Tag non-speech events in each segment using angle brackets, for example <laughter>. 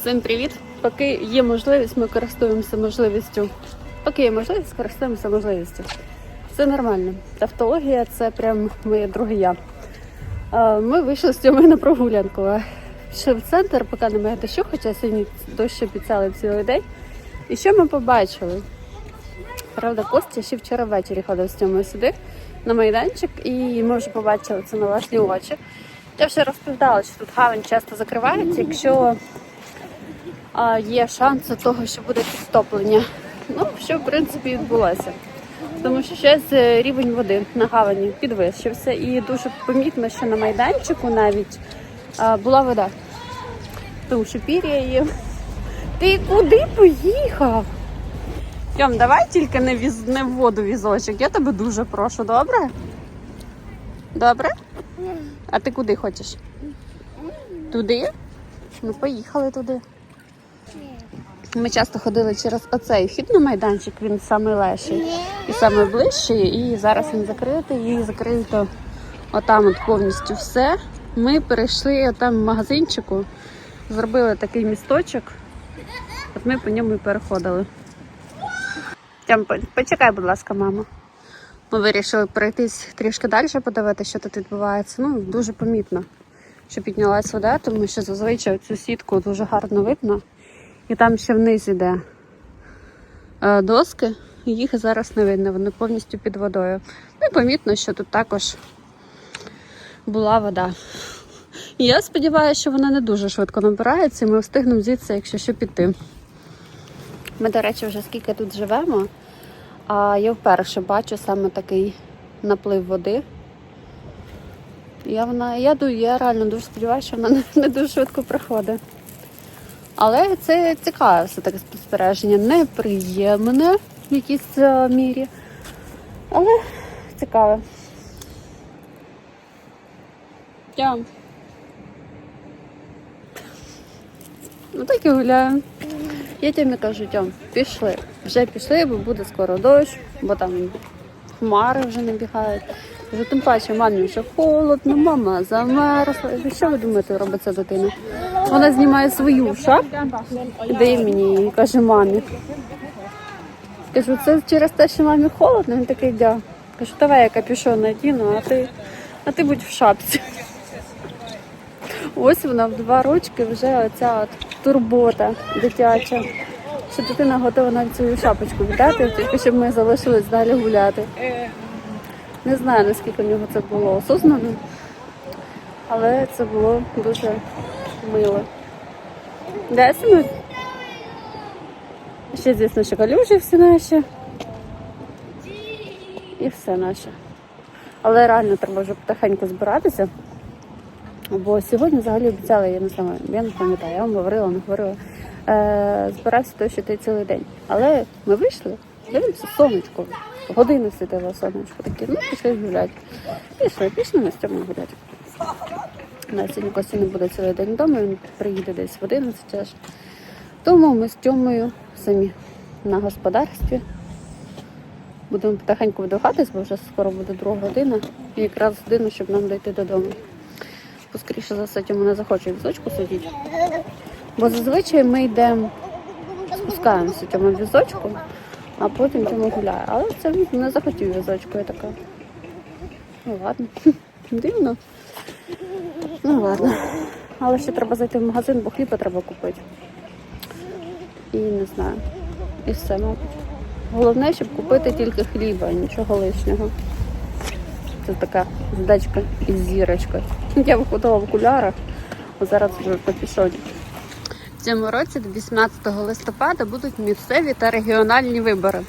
Всім привіт! Поки є можливість, ми користуємося можливістю. Поки є можливість, користуємося можливістю. Все нормально. Тавтологія це прям моє друге я. Ми вийшли з Тьомою на прогулянку. Пішли в центр, поки немає дощу, хоча сьогодні дощ обіцяли цілий день. І що ми побачили? Правда, Костя ще вчора ввечері ходив з Тьомою сюди на майданчик, і ми вже побачили це на власні очі. Я вже розповідала, що тут гавань часто закривається, якщо є шанси того, що буде підтоплення. Ну, що в принципі відбулося. Тому що ще рівень води на гавані підвищився, і дуже помітно, що на майданчику навіть а, була вода. Тому що пір'я є. Ти куди поїхав? Тьом, давай тільки не, віз... не в воду візочок. Я тебе дуже прошу, добре? Добре? А ти куди хочеш? Туди? Ну, поїхали туди. Ми часто ходили через оцей вхід на майданчик, він самий легший і самий ближчий, і зараз він закритий, і закрито отам от повністю все. Ми перейшли там в магазинчику, зробили такий місточок. От ми по ньому і переходили. По- почекай, будь ласка, мама. Ми вирішили пройтись трішки далі, подивитися, що тут відбувається. Ну, дуже помітно, що піднялась вода, тому що зазвичай цю сітку дуже гарно видно. І там ще вниз іде е, доски, їх зараз не видно, вони повністю під водою. Ну і помітно, що тут також була вода. І я сподіваюся, що вона не дуже швидко набирається, і ми встигнемо звідси, якщо що піти. Ми, до речі, вже скільки тут живемо, а я вперше бачу саме такий наплив води. Я, вона, я, я реально дуже сподіваюся, що вона <laughs> не дуже швидко проходить. Але це цікаве все таке спостереження, неприємне в якійсь е, мірі. Але цікаве. Я. Ну так і гуляю. Я тобі кажу, Тьом, пішли. Вже пішли, бо буде скоро дощ, бо там хмари вже набігають. Вже тим паче мамі вже холодно, мама замерзла. І Що ви думаєте, робить ця дитина? Вона знімає свою шапку і дає мені її, каже мамі. Кажу, це через те, що мамі холодно, він такий дя. Кажу, давай я капюшон надіну, а ти, а ти будь в шапці. Ось вона в два рочки вже оця от турбота дитяча. Що дитина готова навіть свою шапочку віддати, тільки щоб ми залишились далі гуляти. Не знаю, наскільки в нього це було осознано, але це було дуже мило. Де синуть? Ще, звісно, що калюжі всі наші. І все наше. Але реально треба вже потихеньку збиратися. Бо сьогодні взагалі обіцяли, я не знаю, я не пам'ятаю, я вам говорила, не говорила. Е, збирався то, що ти цілий день. Але ми вийшли, дивимося сонечко. Годину світило сонечко. Такі, ну пішли гуляти. Пішли, пішли на Стьому гуляти. На сьогодні Костя не буде цілий день вдома, він приїде десь в 11 аж. Тому ми з Тьомою самі на господарстві. Будемо потихеньку видихатись, бо вже скоро буде друга година. І якраз годину, щоб нам дійти додому. Бо, скоріше за все, Тьома не захоче візочку сидіти. Бо зазвичай ми йдемо, спускаємося Тьома в візочку, а потім Тьома гуляє. Але це не захотів візочку, я така. Ну ладно, <laughs> дивно. Ну ладно. Але ще треба зайти в магазин, бо хліба треба купити. І не знаю. І все, мабуть. Головне, щоб купити тільки хліба, нічого лишнього. Це така задачка із зірочкою. <laughs> Я виходила в окулярах, а зараз вже в капюшоні. Цьому році 18 листопада будуть місцеві та регіональні вибори.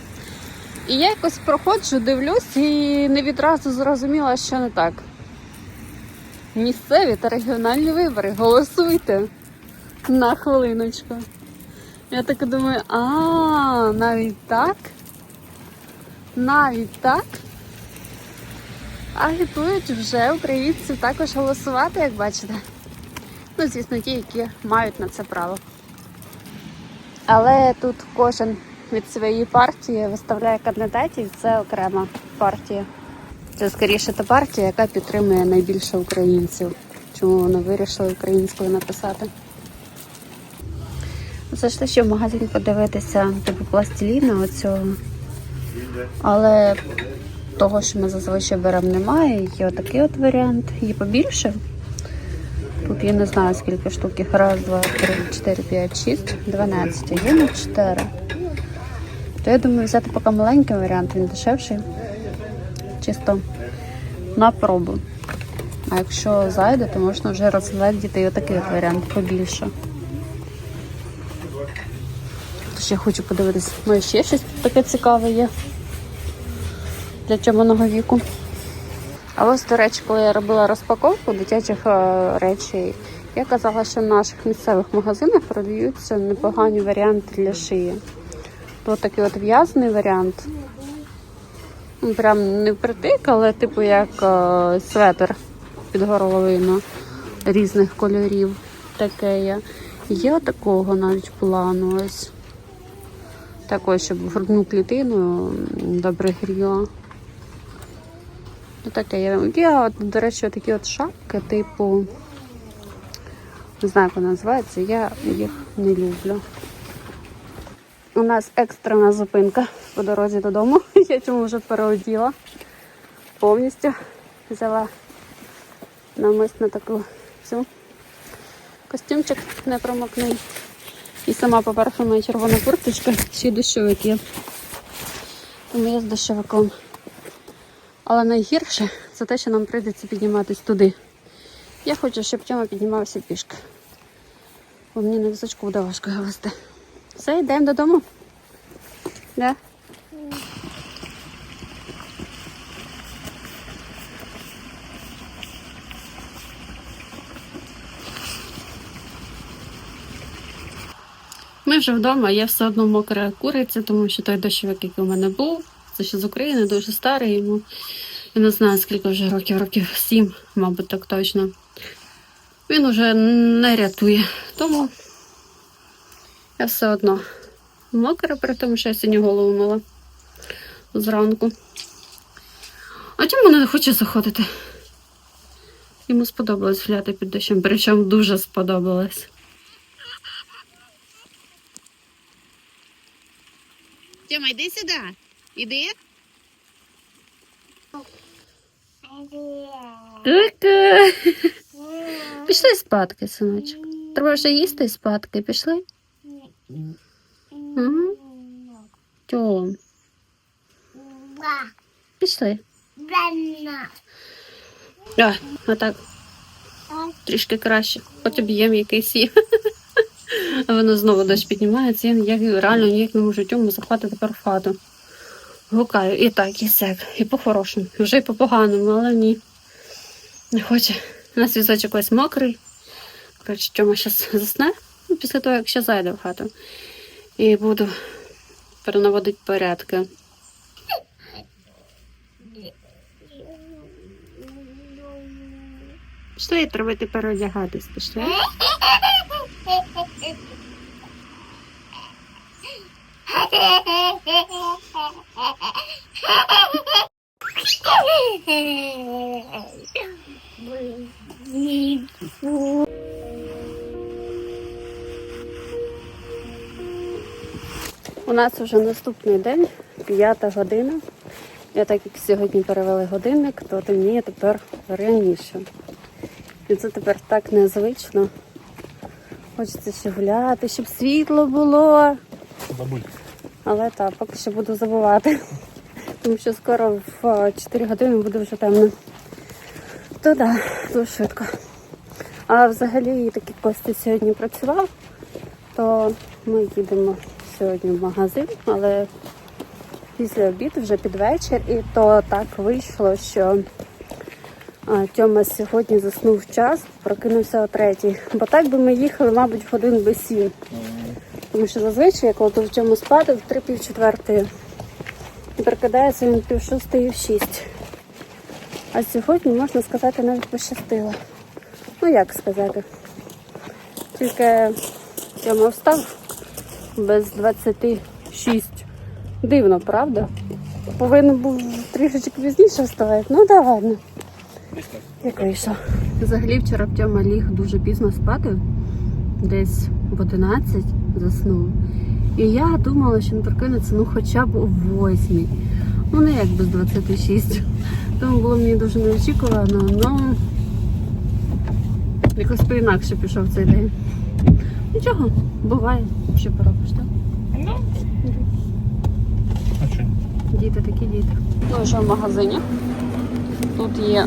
І я якось проходжу, дивлюсь і не відразу зрозуміла, що не так. Місцеві та регіональні вибори. Голосуйте на хвилиночку. Я так думаю, а навіть так? Навіть так? Агітують вже українців також голосувати, як бачите. Ну, звісно, ті, які мають на це право. Але тут кожен від своєї партії виставляє кандидатів, це окрема партія. Це скоріше та партія, яка підтримує найбільше українців. Чому вони вирішили українською написати? Зайшли ще в магазин подивитися типу пластиліна оцього. Але того, що ми зазвичай беремо, немає. Є отакий от варіант. Є побільше. Тут я не знаю скільки штук. Раз, два, три, чотири, п'ять, шість, дванадцять. Є на чотири. То я думаю взяти поки маленький варіант, він дешевший. Чисто на пробу. А якщо зайде, то можна вже розглядіти і отакий от варіант побільше. Тож я хочу подивитись, може ще щось таке цікаве є для чиманого віку. А ось, до речі, коли я робила розпаковку дитячих е, речей, я казала, що в наших місцевих магазинах продаються непогані варіанти для шиї. То такий от в'язаний варіант. Ну, Прям не впритик, але типу як е, светр під горловину різних кольорів. Таке є. Є такого навіть плану ось. Також, щоб грудну клітину добре гріла. Ну, таке є. Є, до речі, такі от шапки, типу. Не знаю, як вона називається, я їх не люблю. У нас екстрена зупинка по дорозі додому. <laughs> Я чому вже переоділа повністю. Взяла намисно таку цю костюмчик не промокний. І сама, по-перше, моя червона курточка, ще й дощовик є. Тому я з дощовиком. Але найгірше це те, що нам прийдеться підніматись туди. Я хочу, щоб Тьома піднімався пішки. Бо мені на візочку буде важко вести. Все, йдемо додому. Да? Ми вже вдома, я все одно мокра куриця, тому що той дощовик, який у мене був, це ще з України, дуже старий йому. Я не знаю, скільки вже років, років сім, мабуть, так точно. Він уже не рятує. Тому я все одно мокра, при тому, що я сьогодні голову мила зранку. А чому не хоче заходити? Йому сподобалось гуляти під дощем, причому дуже сподобалось. Тьома, йди сюди. Іди. Так. Пішли спадки, синочок. Треба вже їсти і спадки. Пішли? Угу. Тьом, пішли. А, отак. Трішки краще. Хоч об'єм якийсь є. <laughs> А воно знову дощ піднімається. Я, реально ніяк не можу тьому захватити хату. Гукаю і так, і сяк, і по-хорошому, вже й по-поганому, але ні. Не хоче. У нас візочок ось мокрий. Коротше, Тьома зараз засне ну, після того, як ще зайде в хату. І буду перенаводити порядки. Пішли, треба йти переодягатись, пішли. <laughs> У нас вже наступний день, п'ята година. Я так як сьогодні перевели годинник, то темніє тепер раніше. І це тепер так незвично. Хочеться ще гуляти, щоб світло було. Бабуль. Але так, поки що буду забувати. Тому що скоро в 4 години буде вже темно. То да, дуже швидко. А взагалі, так як Костя сьогодні працював, то ми їдемо сьогодні в магазин, але після обіду вже під вечір. І то так вийшло, що Тьома сьогодні заснув час, прокинувся о третій. Бо так би ми їхали, мабуть, годин без сім. Тому що зазвичай, я коли в чому спати, в три пів четвертої. І прокидається він пів шостої в шість. А сьогодні, можна сказати, навіть пощастило. Ну як сказати. Тільки Тьома встав без 26. Дивно, правда? Повинен був трішечки пізніше вставати. Ну да ладно. Як вийшло. Взагалі вчора Тьома ліг дуже пізно спати. десь в 11 заснув. І я думала, що він прокинеться ну хоча б о 8. Ну не як без 26. Тому було мені дуже неочікувано, ну якось по-інакше пішов цей день. Нічого, буває, що поробиш, так? Ну. А що? Діти такі діти. Ми вже в магазині. Тут є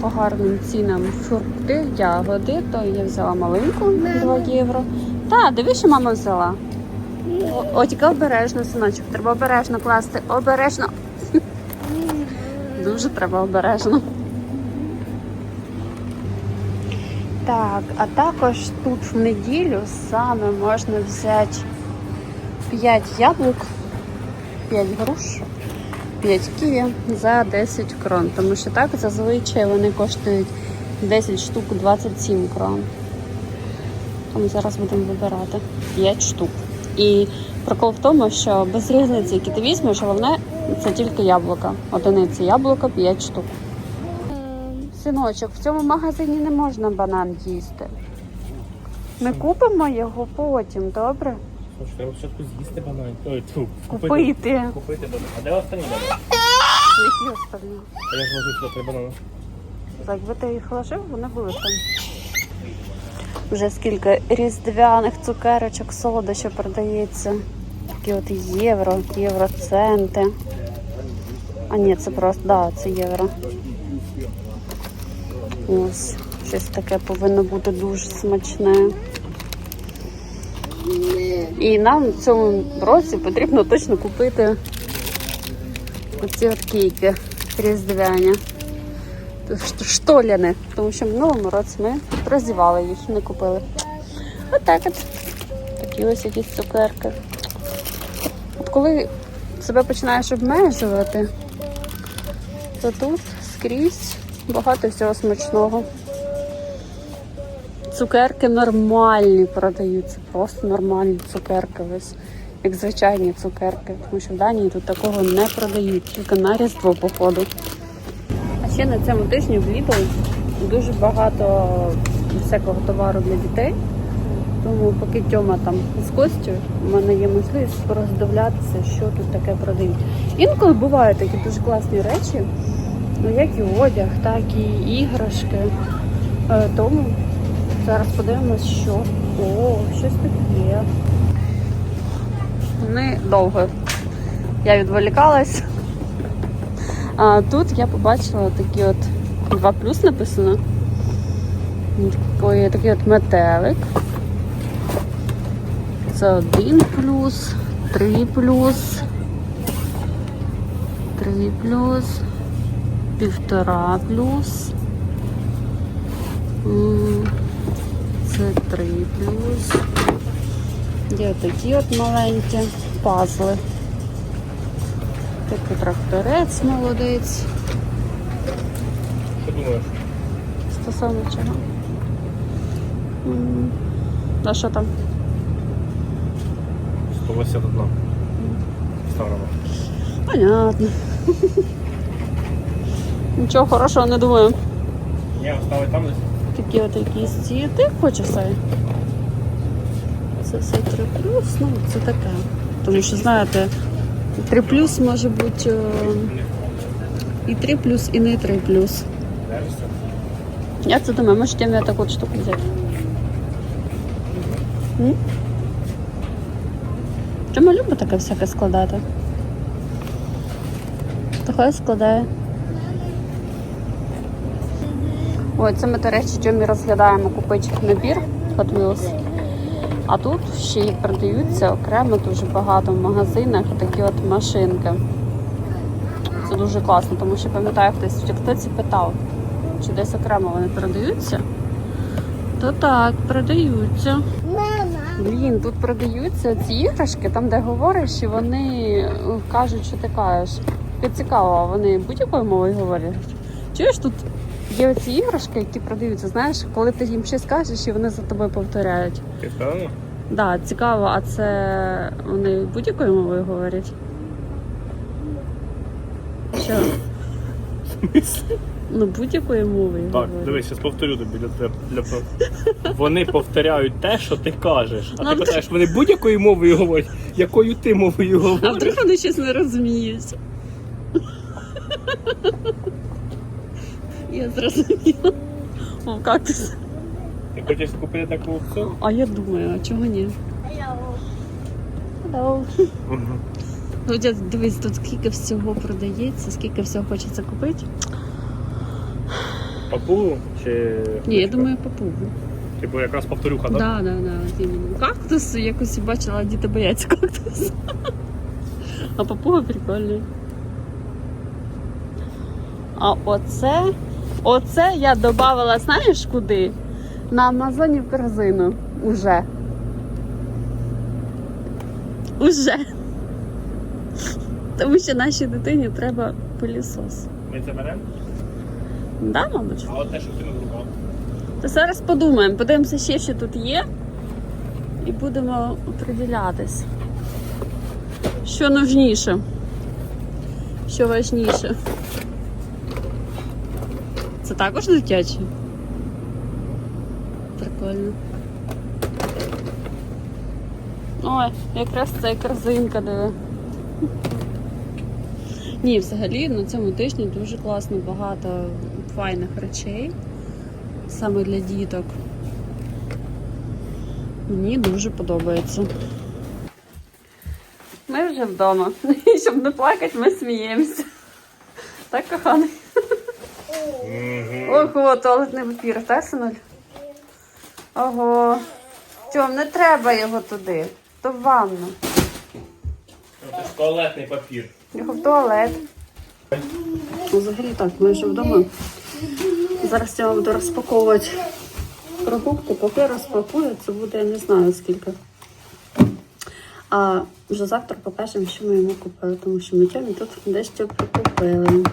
по гарним цінам фрукти, ягоди, то я взяла малинку 2 євро. Так, дивись, що мама взяла. О, обережно, синочок. Треба обережно класти. Обережно. Дуже треба обережно. Так, а також тут в неділю саме можна взяти 5 яблук, 5 груш, 5 ківі за 10 крон. Тому що так зазвичай вони коштують 10 штук 27 крон. Тому зараз будемо вибирати 5 штук. І прикол в тому, що без різниці, які ти візьмеш, головне це тільки яблука. Одиниці яблука 5 штук. Синочок, в цьому магазині не можна банан їсти. Ми купимо його потім, добре? Слушай, треба спочатку з'їсти банан. Ой, Купити. Купити банан. А де останні банани? Які остальні? А я ж ложу сюди три банани. Так, якби ти їх ложив, вони були там. Вже скільки різдвяних цукерочок, солодощів продається. Такі от євро, євроценти. А ні, це просто, да, це євро. Ось, щось таке повинно бути дуже смачне. І нам в цьому році потрібно точно купити оці от кейки різдвяні. Штоляни, тому що в минулому році ми розівали їх не купили. Отак от. Такі ось якісь цукерки. От коли себе починаєш обмежувати, то тут скрізь багато всього смачного. Цукерки нормальні продаються, просто нормальні цукерки, ось як звичайні цукерки, тому що в Данії тут такого не продають, тільки на Різдво походу. Ще на цьому тижні в Lidl дуже багато всякого товару для дітей. Тому поки Тьома там з Костю, в мене є можливість роздивлятися, що тут таке продають. Інколи бувають такі дуже класні речі, ну як і одяг, так і іграшки. Е, Тому зараз подивимось, що о, щось тут є. Недовго. Я відволікалась. А тут я побачила такі от 2 плюс написано. Такий, такий от метелик. Це 1 плюс, 3 плюс, 3 плюс, півтора плюс. Це 3 плюс. Є такі от маленькі пазли. Такий тракторець молодець. Що думаєш? Стосовно чого? М, А що там? 181. Старого. Понятно. Нічого хорошого не думаю. Ні, оставить там десь. Такі от якісь ці. Ти хочеш цей? Це все 3 плюс, ну це таке. Тому що, знаєте, 3 плюс може бути е, і 3 плюс, і не 3 плюс. Я це думаю, може тебе таку от штуку взяти. М? Чому любить таке всяке складати? Хай складає. Ой, це ми, до речі, Джимі розглядаємо купити набір Hot Wheels. А тут ще й продаються окремо дуже багато в магазинах такі от машинки. Це дуже класно, тому що пам'ятаю, хтось в Тіктоці питав, чи десь окремо вони продаються. То так, продаються. Блін, тут продаються ці іграшки, там де говориш, і вони е, кажуть, що ти кажеш. Цікаво, вони будь-якою мовою говорять. Чуєш, тут є оці іграшки, які продаються, знаєш, коли ти їм щось кажеш, і вони за тобою повторяють. Ти впевнений? Да, цікаво, а це вони будь-якою мовою говорять? Що? Ну, будь-якою мовою. Так, говорю. дивись, зараз повторю тобі для тебе. Для... Вони повторяють те, що ти кажеш. А Ну, ти питаєш, вони будь-якою мовою говорять, якою ти мовою говориш. А вдруг вони щось не розуміють. Я зрозуміла. О, кактус. Ти хочеш купити таку цю? А я думаю, а чого ні? Hello. Мгм. Ну, дивись, тут скільки всього продається, скільки всього хочеться купити. Папу чи. Ні, я думаю, папугу. Типу якраз повторюха, так? Да, да, да, от іменно. Кактус якось бачила, діти бояться кактус. А папуга прикольний. А оце, оце я додавала, знаєш куди? На Амазоні в корзину. Уже. Уже. Тому що нашій дитині треба пилісос. Ми це беремо? Да, мабуть? А от те, що ти не рукав. То зараз подумаємо, подивимося ще, що тут є, і будемо оприділятись. Що нужніше, що важніше. Це також дитяче? Прикольно. Ой, якраз це корзинка, диви. Ні, взагалі на цьому тижні дуже класно, багато файних речей саме для діток. Мені дуже подобається. Ми вже вдома. <laughs> Щоб не плакати, ми сміємося. Так, коханий. Ого, туалетний папір, так, синуль? Ого. Тьом, не треба його туди. То в ванну. Це ж туалетний папір. Його в туалет. Ну, Взагалі так, ми вже вдома. Зараз я вам буду розпаковувати продукти. Поки розпакую, це буде я не знаю скільки. А вже завтра покажемо, що ми йому купили, тому що ми Тьомі тут дещо прикупили.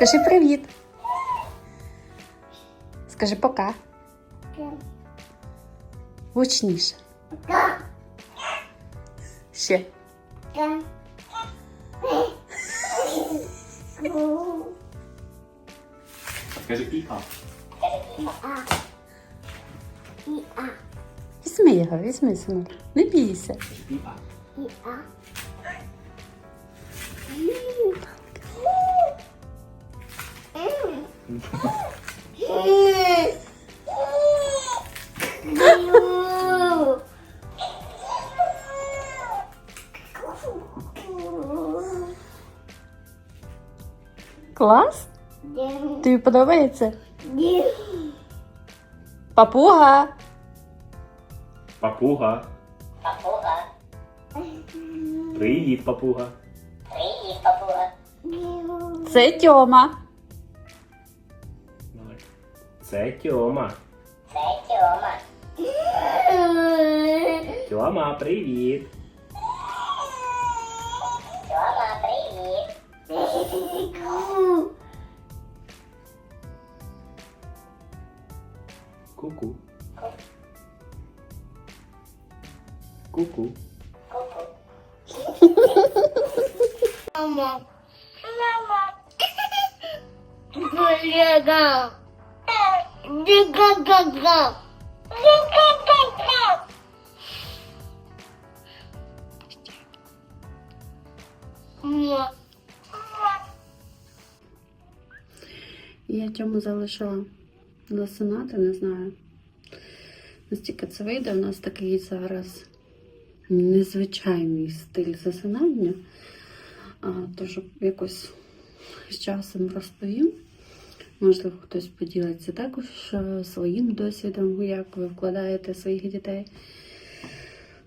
Скажи привіт. Скажи пока. Гучніше. Ще. Скажи і-а. Візьми його, візьми, синок. Не бійся. І-а. Клас? Тобі подобається? Папуга. Папуга. Привіт, папуга. Це Тьома. Давай. Це Тьома. Тьома, привіт. Ку-ку. Ку-ку. Мама. Мама. Лего. Я Тьому залишила засинати, не знаю. Настільки це вийде, у нас такий зараз незвичайний стиль засинання. Тож якось з часом розповім. Можливо, хтось поділиться також своїм досвідом, як ви вкладаєте своїх дітей.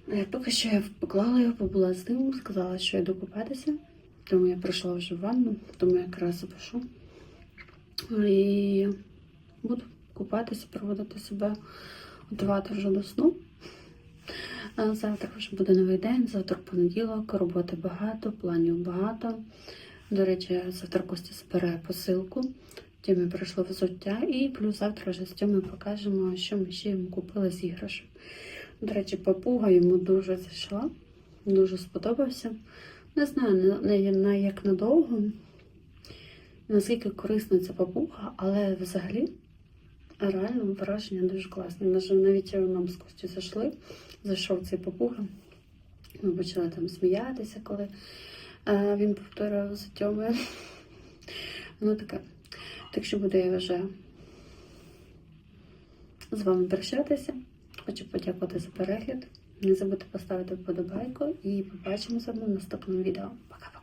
Е, Поки що я поклала його, побула з ним, сказала, що йду купатися. Тому я прийшла вже в ванну, тому я якраз запишу. І буду купатися, проводити себе, готувати вже до сну. А Завтра вже буде новий день, завтра понеділок, роботи багато, планів багато. До речі, завтра Костя збере посилку Тьомі пройшло взуття, і плюс завтра вже з Тьомою покажемо, що ми ще йому купили з іграшок. До речі, папуга йому дуже зайшла, дуже сподобався. Не знаю на, як надовго, наскільки корисна ця папуга, але взагалі реально враження дуже класне. Навіть нам з Костю зайшли, зайшов цей папуга. Ми почали там сміятися, коли е, він повторював за Тьомою. <laughs> Ну таке. Так що буду, я вже з вами прощатися. Хочу подякувати за перегляд. Не забудьте поставити вподобайку і побачимося в наступному відео. Пока-пока.